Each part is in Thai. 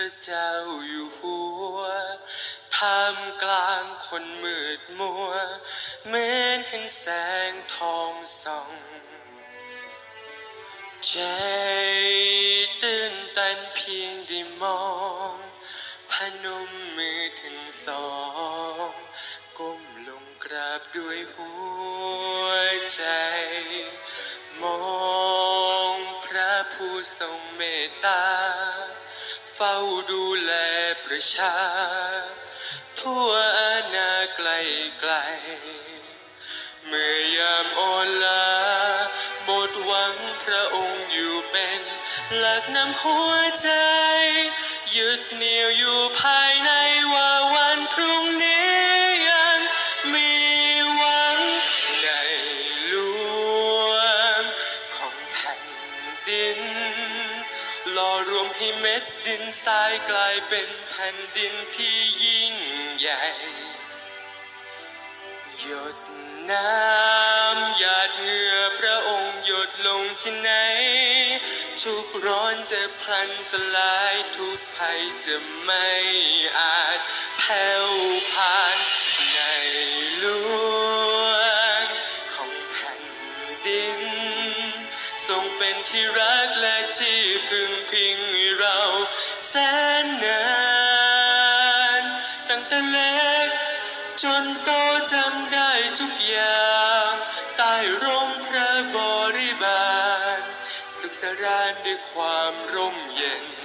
พระเจ้าอยู่หัวท่ามกลางคนมืดมัว เหมือนเห็นแสงทองส่อง ใจตื่นตันเพียงได้มองพนมมือทั้งสอง ก้มลงกราบด้วยหัวใจ มองพระผู้ทรงเมตตา เฝ้าดูแลประชา ทั่วอาณาไกลไกล เมื่อยามอ่อนล้าหมดหวังพระองค์อยู่เป็นหลักนำหัวใจ ยึดเหนี่ยวอยู่ภายในว่าว ม็ดดินทรายกลายเป็นแผ่นดินที่ยิ่งใหญ่ หยดน้ำหยาดเหงื่อพระองค์หยดลงที่ไหน ทุกร้อนจะพลันสลายทุกภัยจะไม่อาจแผ่วผ่าน เป็นที่รักและที่พึ่งพิงให้เราแสนนานตั้งแต่เล็กจนโตจำได้ทุกอย่างใต้ร่มพระบริบาลสุขสรานด้วยความร่มเย็น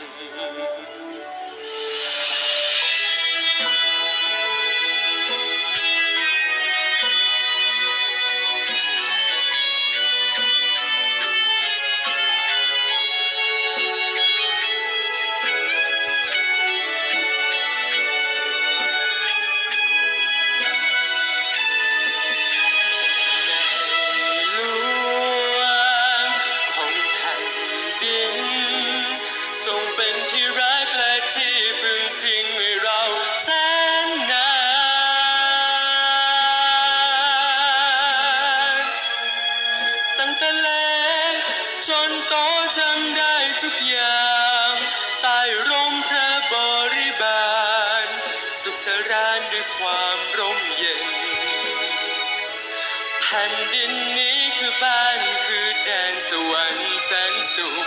แผ่นดินนี้คือบ้านคือแดนสวรรค์แสนสุข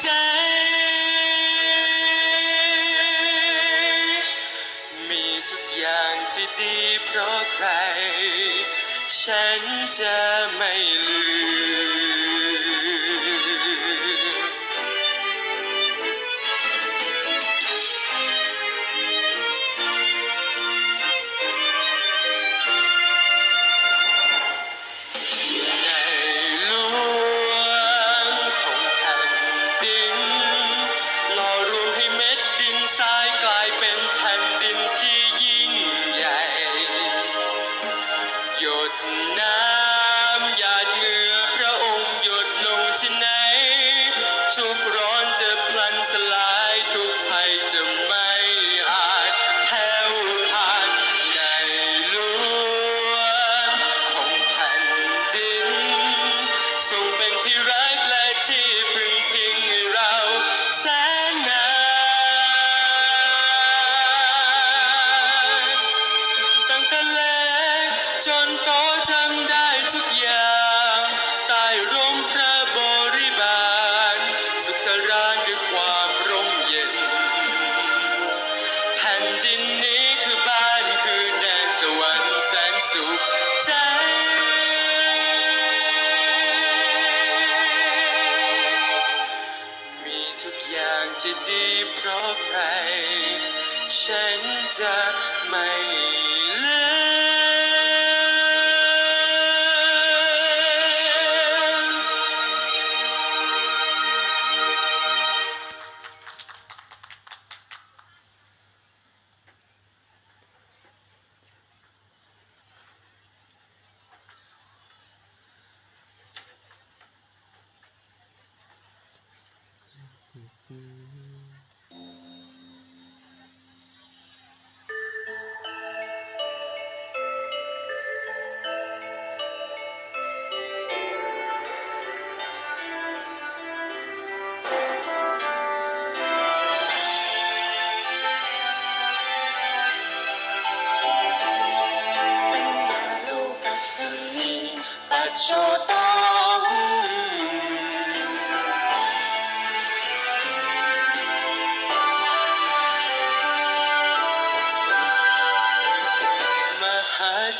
ใจ มีทุกอย่างที่ดีเพราะใคร ฉันจะไม่ลืม ดีเพราะใคร ฉันจะไม่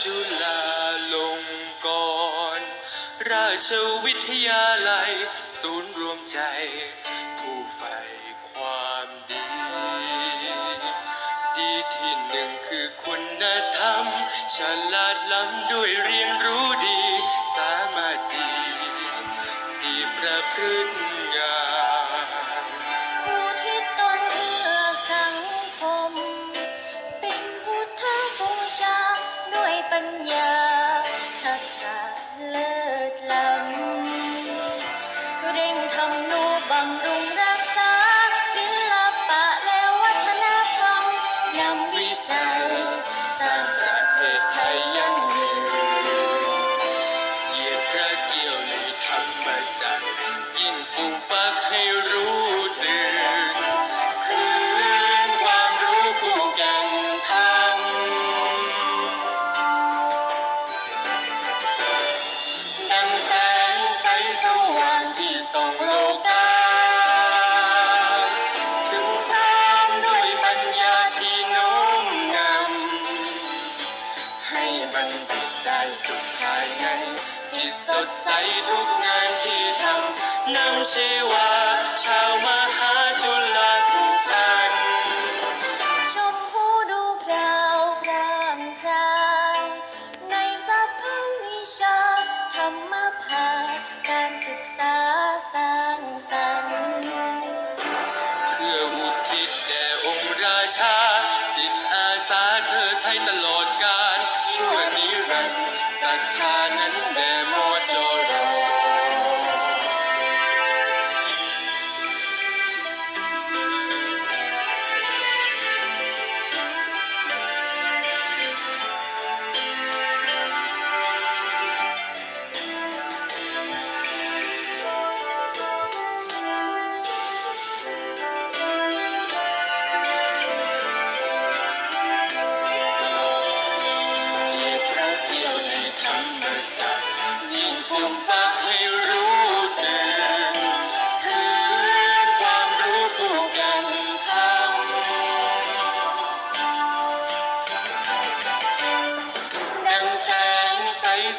จุฬาลงกรณราชวิทยาลัย ศูนย์รวมใจ ผู้ใฝ่ความดี ดีที่หนึ่งคือคุณธรรม ฉลาดล้ำด้วยเรียน สดใสทุกงานที่ทำนำชีวา ชาวมหาจุฬาทุกพันชมผู้ดูพราวพรางครางในสัพพวิชาธรรมภาการศึกษาสร้างสรรค์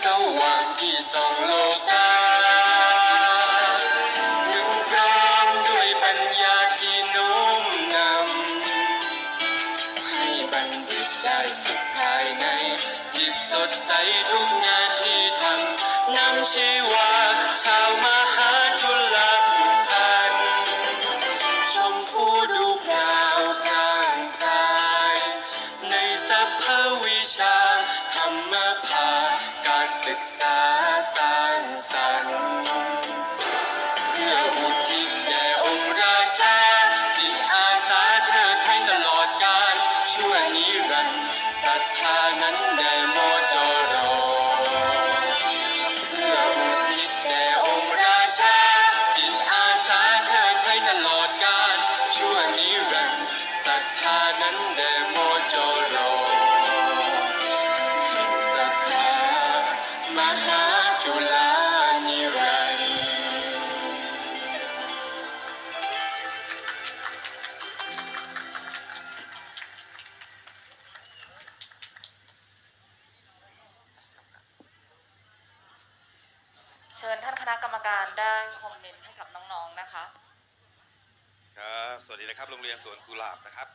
ใส นะคะ ครับสวัสดีนะครับ โรงเรียนสวนกุหลาบนะครับ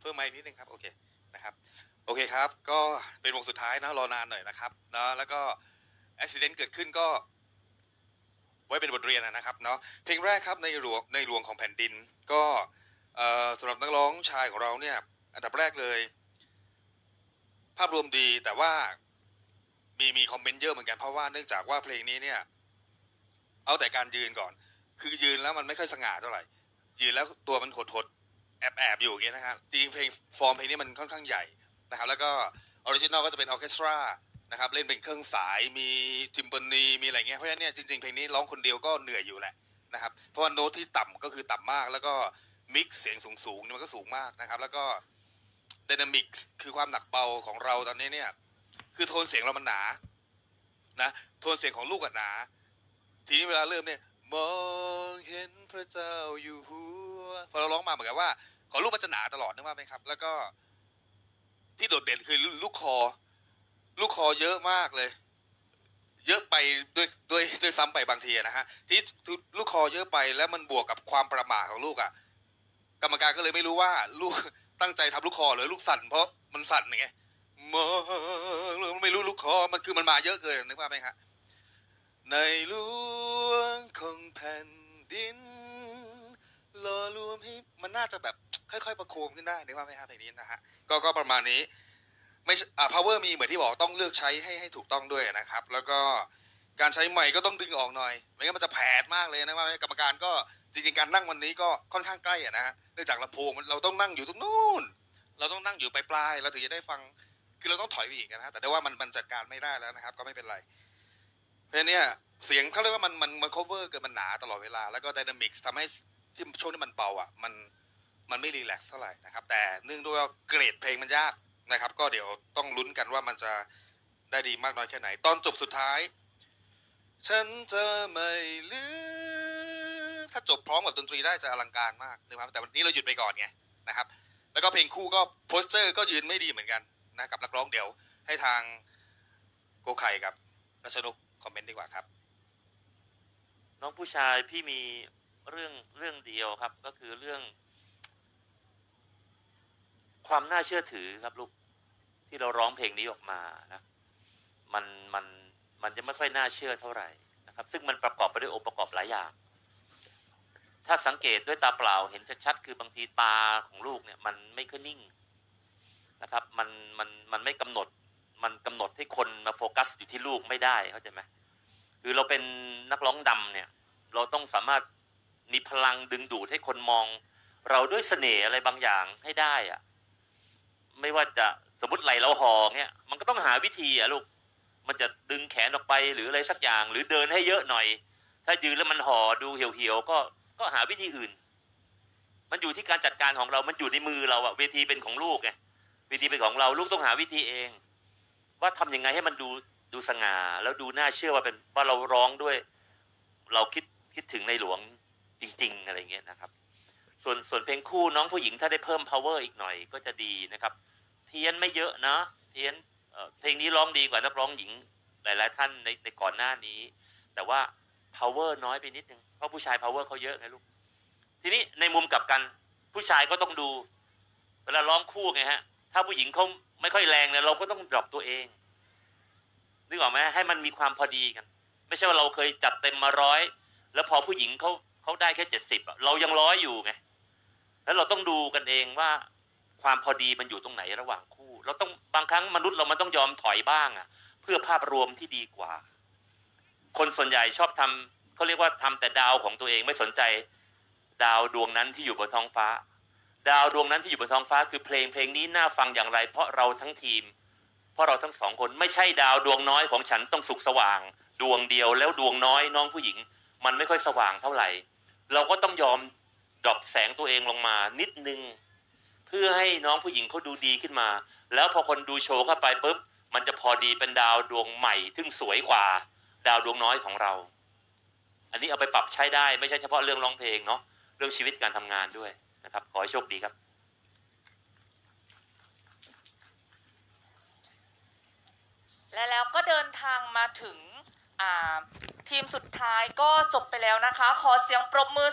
เพิ่มไมค์นิดนึงครับ โอเคนะครับโอเคครับ ก็เป็นวงสุดท้ายนะรอนานหน่อยนะครับเนาะแล้วก็อุบิเหตุเกิดขึ้นก็ ไว้เป็นบทเรียนนะครับเนาะเพลงแรกครับในหลวงในหลวงของแผ่นดิน ก็สำหรับนักร้องชายของเราเนี่ยอันดับแรกเลย ภาพรวมดีแต่ว่า มีมีคอมเมนต์เยอะเหมือนกันเพราะว่าเนื่องจากว่าเพลงนี้เนี่ย เอาแต่การยืนก่อน คือยืนแล้วมันไม่ค่อยสง่าเท่าไหร่ ยืนแล้วตัวมันหดหดแอบแอบอยู่อย่างเงี้ยนะฮะจริงเพลงฟอร์มเพลงนี้มันค่อนข้างใหญ่นะครับ แล้วก็ออริจินอลก็จะเป็นออเคสตรานะครับ เล่นเป็นเครื่องสายมีทิมเปานีมีอะไรเงี้ยเพราะฉะนั้นเนี่ยจริงๆเพลงนี้ร้องคนเดียวก็เหนื่อยอยู่แหละนะครับเพราะว่าโน้ตที่ต่ำก็คือต่ำมาก แล้วก็มิกซ์เสียงสูงๆมันก็สูงมากนะครับ แล้วก็ดนามิกคือความหนักเบาของเราตอนนี้เนี่ย คือโทนเสียงเรามันหนา นะ โทนเสียงของลูกอะหนา ทีนี้เวลาเริ่มเนี่ย มองเห็นพระเจ้าอยู่หัว พอเราร้องมาเหมือนกับว่า ของลูกมันจะหนาตลอดนึกว่าไหมครับ แล้วก็ ที่โดดเด่นคือลูกคอ ลูกคอเยอะมากเลย เยอะไปด้วยด้วยด้วยซ้ำไปบางทีนะฮะ ที่ลูกคอเยอะไปแล้วมันบวกกับความประมาทของลูกอะกรรมการก็เลยไม่รู้ว่า ลูกตั้งใจทำลูกคอหรือลูกสั่นเพราะมันสั่นไง มอไม่รู้ลูกคอมันคือมันมาเยอะเกินนึกว่าไหมฮะในหลวงของแผ่นดินหล่อรวมให้มันน่าจะแบบค่อยๆ ประโคมขึ้นได้นึกว่าไหมฮะเพลงนี้นะฮะก็ก็ประมาณนี้ไม่ใช่อ่า power มีเหมือนที่บอกต้องเลือกใช้ให้ให้ถูกต้องด้วยนะครับ แล้วก็การใช้ไมค์ก็ต้องดึงออกหน่อยไม่งั้นมันจะแผดมากเลยนะว่ากรรมการก็จริงๆการนั่งวันนี้ก็ค่อนข้างใกล้อะนะฮะเนื่องจากลำโพงเราต้องนั่งอยู่ตรงนู้นเราต้องนั่งอยู่ปลายๆเราถึงจะได้ฟัง คือเราต้องถอยไปอีกนะฮะแต่ได้ว่ามันมันจัดการไม่ได้แล้วนะครับ ก็ไม่เป็นไร เพราะฉะนั้เนี่ยเสียงเขาเรียกว่ามันมันมัน cover เกินมันหนาตลอดเวลา แล้วก็ dynamics ทำให้ที่ช่วงที่มันเบาอะมันมันไม่รีแลกซ์เท่าไหร่นะครับ แต่เนื่องด้วยว่าเกรดเพลงมันยากนะครับ ก็เดี๋ยวต้องลุ้นกันว่ามันจะได้ดีมากน้อยแค่ไหน ตอนจบสุดท้าย ฉันจะไม่ลืมถ้าจบพร้อมกับดนตรีได้จะอลังการมากนะครับแต่วันนี้เราหยุดไปก่อนไงนะครับ แล้วก็เพลงคู่ก็โพสเจอร์ก็ยืนไม่ดีเหมือนกัน นะกับนักร้องเดี๋ยว ให้ทางโกไข่กับรัชนกคอมเมนต์ดีกว่าครับ น้องผู้ชายพี่มีเรื่องเรื่องเดียวครับ ก็คือเรื่อง ความน่าเชื่อถือครับลูกที่เราร้องเพลงนี้ออกมานะมันมันมันจะไม่ค่อยน่าเชื่อเท่าไหร่นะครับ ซึ่งมันประกอบไปด้วยองค์ประกอบหลายอย่าง ถ้าสังเกตด้วยตาเปล่าเห็นชัดๆคือบางทีตาของลูกเนี่ย มันไม่ค่อยนิ่ง มันมันมันไม่กำหนด มันกำหนดให้คนมาโฟกัสอยู่ที่ลูกไม่ได้เข้าใจไหมคือเราเป็นนักร้องดำเนี่ย เราต้องสามารถมีพลังดึงดูดให้คนมอง เราด้วยเสน่ห์อะไรบางอย่างให้ได้อะไม่ว่าจะสมมติไหลเราหอเนี่ยมันก็ต้องหาวิธีอะลูกมันจะดึงแขนออกไปหรืออะไรสักอย่าง หรือเดินให้เยอะหน่อย ถ้ายืนแล้วมันห่อดูเหี่ยวๆก็ก็หาวิธีอื่น มันอยู่ที่การจัดการของเรา มันอยู่ในมือเราอะเวทีเป็นของลูกไง วทีเป็นของเราลูกต้องหาวิธีเอง ว่าทำยังไงให้มันดูดูสง่าแล้วดูน่าเชื่อว่าเป็นว่าเราร้องด้วย เราคิดคิดถึงในหลวงจริง ๆ อะไรเงี้ยนะครับ ส่วนส่วนเพลงคู่น้องผู้หญิงถ้าได้เพิ่ม power อีกหน่อยก็จะดีนะครับ เพี้ยนไม่เยอะนะเพี้ยนเเพลงนี้ร้องดีกว่านักร้องหญิงหลาย ๆ ท่านในในก่อนหน้านี้ แต่ว่า power น้อยไปนิดนึงเพราะผู้ชาย power เขาเยอะไงลูกทีนี้ในมุมกลับกัน ผู้ชายก็ต้องดู เวลาร้องคู่ไงฮะ ถ้าผู้หญิงเขาไม่ค่อยแรงเนี่ยเราก็ต้องดรอปตัวเองนึกออกไหมให้มันมีความพอดีกัน ไม่ใช่ว่าเราเคยจัดเต็มมาร้อยแล้วพอผู้หญิงเขาเขาได้แค่เจ็ดสิบเรายังร้อยอยู่ไงแล้วเราต้องดูกันเองว่าความพอดีมันอยู่ตรงไหนระหว่างคู่ เราต้องบางครั้งมนุษย์เรามันต้องยอมถอยบ้างอะ เพื่อภาพรวมที่ดีกว่า คนส่วนใหญ่ชอบทำเขาเรียกว่าทำแต่ดาวของตัวเองไม่สนใจ ดาวดวงนั้นที่อยู่บนท้องฟ้า ดาวดวงนั้นที่อยู่บนท้องฟ้าคือเพลงเพลงนี้น่าฟังอย่างไร เพราะเราทั้งทีม เพราะเราทั้งสองคนไม่ใช่ดาวดวงน้อยของฉันต้องสุกสว่าง ดวงเดียวแล้วดวงน้อยน้องผู้หญิง มันไม่ค่อยสว่างเท่าไหร่ เราก็ต้องยอมดรอปแสงตัวเองลงมานิดนึง เพื่อให้น้องผู้หญิงเขาดูดีขึ้นมา แล้วพอคนดูโชว์เข้าไปปุ๊บมันจะพอดีเป็นดาวดวงใหม่ซึ่งสวยกว่า ดาวดวงน้อยของเรา อันนี้เอาไปปรับใช้ได้ไม่ใช่เฉพาะเรื่องร้องเพลงเนาะเรื่องชีวิตการทำงานด้วย นะครับ ขอให้โชคดีครับและแล้วก็เดินทางมาถึงทีมสุดท้ายก็จบไปแล้วนะคะ ขอเสียงปรบมือ